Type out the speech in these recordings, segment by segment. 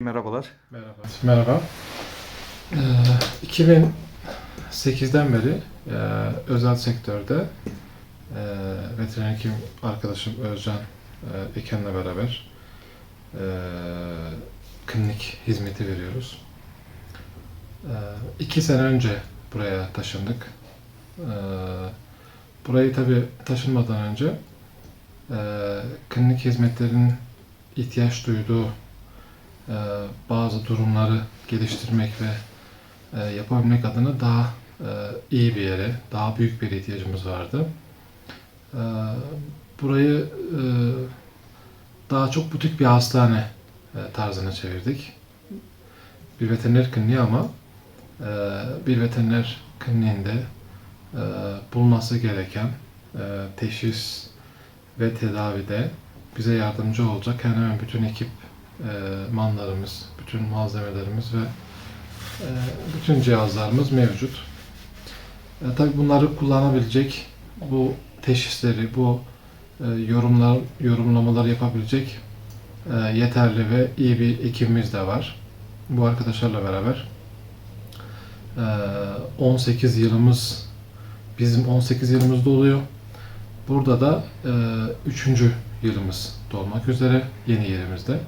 Merhabalar. Merhaba. Merhaba. Ee, 2008'den beri e, özel sektörde e, veteriner hekim arkadaşım Özcan Eken'le beraber e, klinik hizmeti veriyoruz. E, iki sene önce buraya taşındık. E, burayı tabi taşınmadan önce klinik hizmetlerin ihtiyaç duyduğu bazı durumları geliştirmek ve e, yapabilmek adına daha e, iyi bir yere, daha büyük bir ihtiyacımız vardı. E, Burayı e, daha çok butik bir hastane tarzına çevirdik. Bir veteriner kliniği ama bir veteriner kliniğinde bulunması gereken teşhis ve tedavide bize yardımcı olacak hemen bütün ekip manlarımız, bütün malzemelerimiz ve e, bütün cihazlarımız mevcut. E, tabii bunları kullanabilecek, bu teşhisleri, bu e, yorumlar, yorumlamalar yapabilecek e, yeterli ve iyi bir ekibimiz de var. Bu arkadaşlarla beraber e, 18 yılımız bizim 18 yılımız doluyor. Burada da e, 3. yılımız dolmak üzere yeni yerimizde.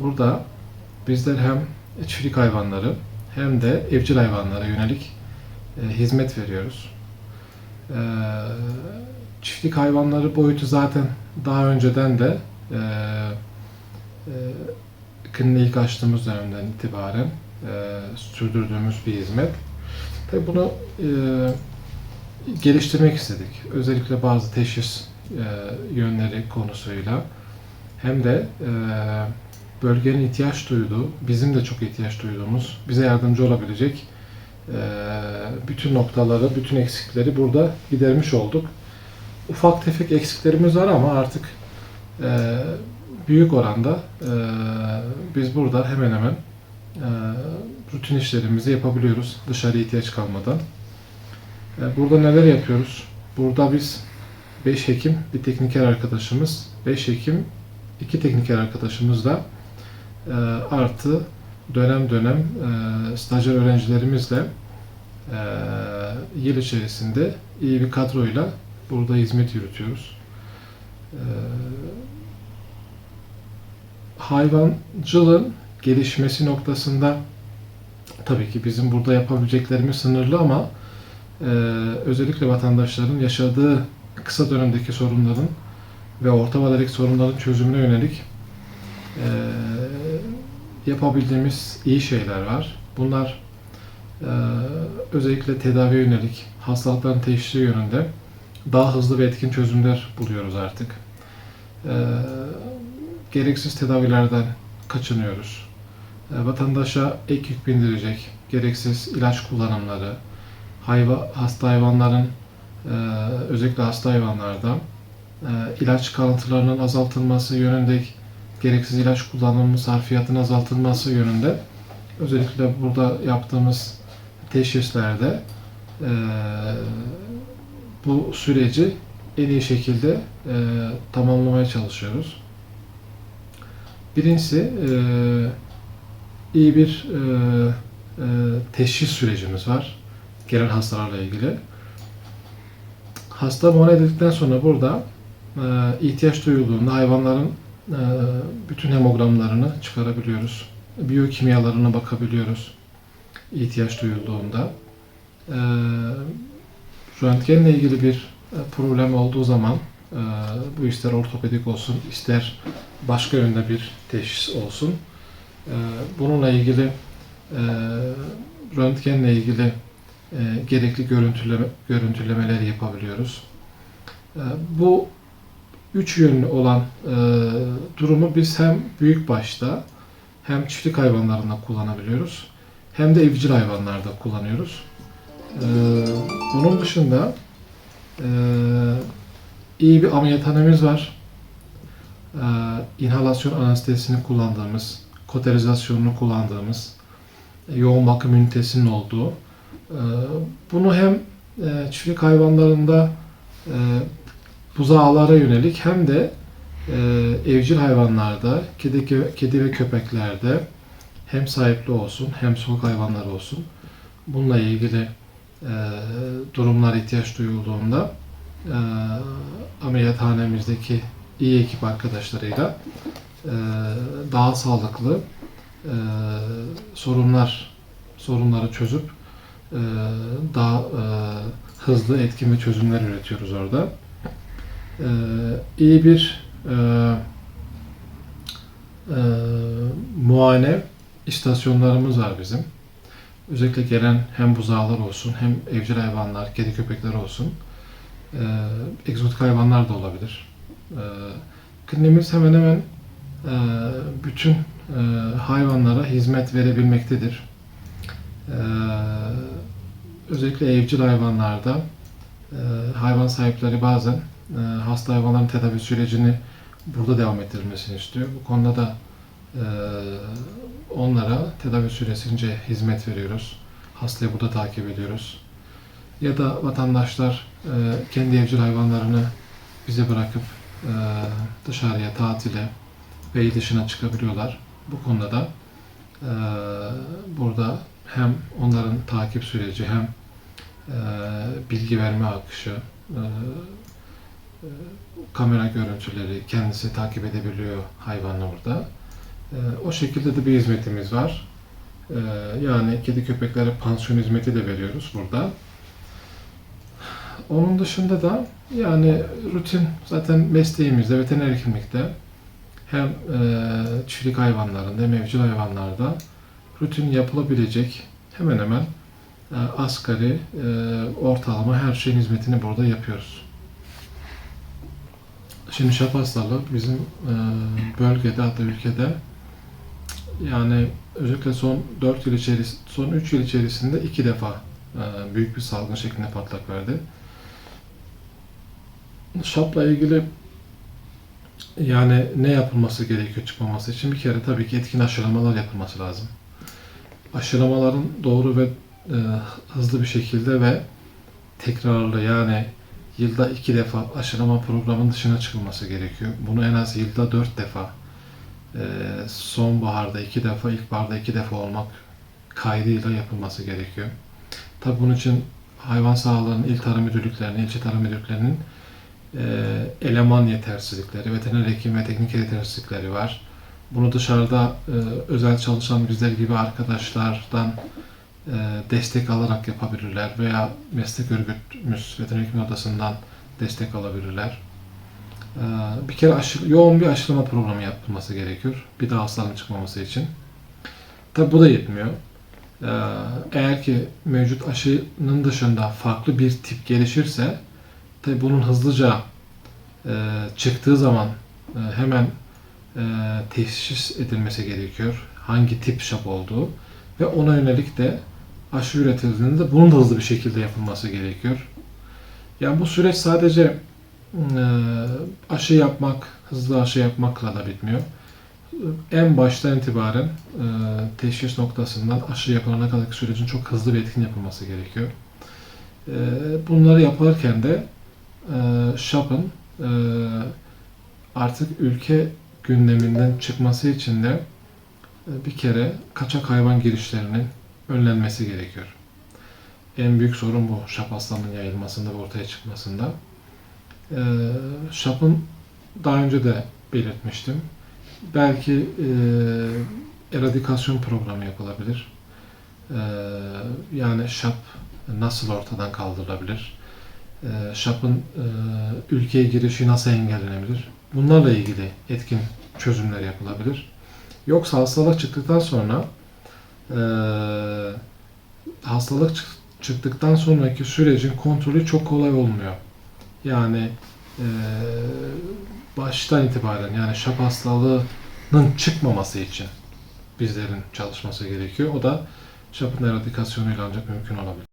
Burada bizler hem çiftlik hayvanları hem de evcil hayvanlara yönelik e, hizmet veriyoruz. E, çiftlik hayvanları boyutu zaten daha önceden de e, e, kliniği ilk açtığımız dönemden itibaren e, sürdürdüğümüz bir hizmet. Tabii bunu e, geliştirmek istedik. Özellikle bazı teşhis e, yönleri konusuyla hem de e, bölgenin ihtiyaç duyduğu, bizim de çok ihtiyaç duyduğumuz, bize yardımcı olabilecek bütün noktaları, bütün eksikleri burada gidermiş olduk. Ufak tefek eksiklerimiz var ama artık büyük oranda biz burada hemen hemen rutin işlerimizi yapabiliyoruz dışarı ihtiyaç kalmadan. Burada neler yapıyoruz? Burada biz 5 hekim, bir tekniker arkadaşımız, 5 hekim, 2 tekniker arkadaşımızla e, artı dönem dönem e, stajyer öğrencilerimizle e, yıl içerisinde iyi bir kadroyla burada hizmet yürütüyoruz. E, hayvancılığın gelişmesi noktasında tabii ki bizim burada yapabileceklerimiz sınırlı ama e, özellikle vatandaşların yaşadığı kısa dönemdeki sorunların ve orta vadedeki sorunların çözümüne yönelik e, yapabildiğimiz iyi şeyler var. Bunlar e, özellikle tedaviye yönelik hastalıkların teşhisi yönünde daha hızlı ve etkin çözümler buluyoruz artık. E, gereksiz tedavilerden kaçınıyoruz. E, vatandaşa ek yük bindirecek gereksiz ilaç kullanımları, hayva, hasta hayvanların e, özellikle hasta hayvanlarda e, ilaç kalıntılarının azaltılması yönünde gereksiz ilaç kullanımı sarfiyatının azaltılması yönünde özellikle burada yaptığımız teşhislerde e, bu süreci en iyi şekilde e, tamamlamaya çalışıyoruz. Birincisi e, iyi bir e, e, teşhis sürecimiz var gelen hastalarla ilgili. Hasta muayene edildikten sonra burada e, ihtiyaç duyulduğunda hayvanların bütün hemogramlarını çıkarabiliyoruz. Biyokimyalarına bakabiliyoruz ihtiyaç duyulduğunda. E, röntgenle ilgili bir e, problem olduğu zaman e, bu ister ortopedik olsun ister başka yönde bir teşhis olsun. E, bununla ilgili e, röntgenle ilgili gerekli görüntüleme, görüntülemeler yapabiliyoruz. Bu üç yönlü olan e, durumu biz hem büyük başta hem çiftlik hayvanlarında kullanabiliyoruz hem de evcil hayvanlarda kullanıyoruz. E, bunun dışında e, iyi bir ameliyathanemiz var. E, inhalasyon anestezisini kullandığımız, koterizasyonunu kullandığımız, e, yoğun bakım ünitesinin olduğu. E, bunu hem e, çiftlik hayvanlarında e, buzağlara yönelik hem de e, evcil hayvanlarda, kedi, kedi ve köpeklerde hem sahipli olsun hem sokak hayvanları olsun. Bununla ilgili e, durumlar ihtiyaç duyulduğunda e, ameliyathanemizdeki iyi ekip arkadaşlarıyla e, daha sağlıklı e, sorunlar sorunları çözüp e, daha e, hızlı etkin ve çözümler üretiyoruz orada. E, iyi bir e, e, muayene istasyonlarımız var bizim. Özellikle gelen hem buzağlar olsun hem evcil hayvanlar, kedi köpekler olsun. E, egzotik hayvanlar da olabilir. E, kliniğimiz hemen hemen e, bütün e, hayvanlara hizmet verebilmektedir. E, özellikle evcil hayvanlarda e, hayvan sahipleri bazen hasta hayvanların tedavi sürecini burada devam ettirilmesini istiyor. Bu konuda da e, onlara tedavi süresince hizmet veriyoruz. Hastayı burada takip ediyoruz. Ya da vatandaşlar e, kendi evcil hayvanlarını bize bırakıp e, dışarıya tatile ve il dışına çıkabiliyorlar. Bu konuda da e, burada hem onların takip süreci hem e, bilgi verme akışı, e, e, kamera görüntüleri kendisi takip edebiliyor hayvanı orada. E, o şekilde de bir hizmetimiz var. E, yani kedi köpeklere pansiyon hizmeti de veriyoruz burada. Onun dışında da yani rutin zaten mesleğimizde veteriner hekimlikte hem e, çiftlik hayvanlarında hem evcil hayvanlarda rutin yapılabilecek hemen hemen e, asgari e, ortalama her şeyin hizmetini burada yapıyoruz. Şimdi şap hastalığı bizim e, bölgede hatta ülkede yani özellikle son 4 yıl içerisinde, son 3 yıl içerisinde iki defa e, büyük bir salgın şeklinde patlak verdi. Şapla ilgili yani ne yapılması gerekiyor çıkmaması için? Bir kere tabii ki etkin aşılamalar yapılması lazım. Aşılamaların doğru ve e, hızlı bir şekilde ve tekrarlı yani yılda iki defa aşılama programının dışına çıkılması gerekiyor. Bunu en az yılda dört defa e, sonbaharda iki defa, ilkbaharda iki defa olmak kaydıyla yapılması gerekiyor. Tabii bunun için hayvan sağlığının il tarım müdürlüklerinin, ilçe tarım müdürlüklerinin e, eleman yetersizlikleri, veteriner hekim ve teknik yetersizlikleri var. Bunu dışarıda e, özel çalışan bizler gibi arkadaşlardan destek alarak yapabilirler veya meslek örgütümüz veteriner hekim odasından destek alabilirler. E, bir kere aşı, yoğun bir aşılama programı yapılması gerekiyor. Bir daha hastalığın çıkmaması için. Tabi bu da yetmiyor. E, eğer ki mevcut aşının dışında farklı bir tip gelişirse tabi bunun hızlıca e, çıktığı zaman e, hemen e, teşhis edilmesi gerekiyor. Hangi tip şap olduğu ve ona yönelik de aşı üretildiğinde bunun da hızlı bir şekilde yapılması gerekiyor. Yani bu süreç sadece e, aşı yapmak, hızlı aşı yapmakla da bitmiyor. En baştan itibaren e, teşhis noktasından aşı yapılana kadar sürecin çok hızlı bir etkin yapılması gerekiyor. E, bunları yaparken de e, SHAP'ın e, artık ülke gündeminden çıkması için de bir kere kaçak hayvan girişlerinin önlenmesi gerekiyor. En büyük sorun bu şap hastalığının yayılmasında ve ortaya çıkmasında. Ee, şapın daha önce de belirtmiştim. Belki e, eradikasyon programı yapılabilir. Ee, yani şap nasıl ortadan kaldırılabilir? Ee, şapın e, ülkeye girişi nasıl engellenebilir? Bunlarla ilgili etkin çözümler yapılabilir. Yoksa hastalık çıktıktan sonra e, hastalık çık- çıktıktan sonraki sürecin kontrolü çok kolay olmuyor. Yani e, baştan itibaren yani şap hastalığının çıkmaması için bizlerin çalışması gerekiyor. O da şapın eradikasyonuyla ancak mümkün olabilir.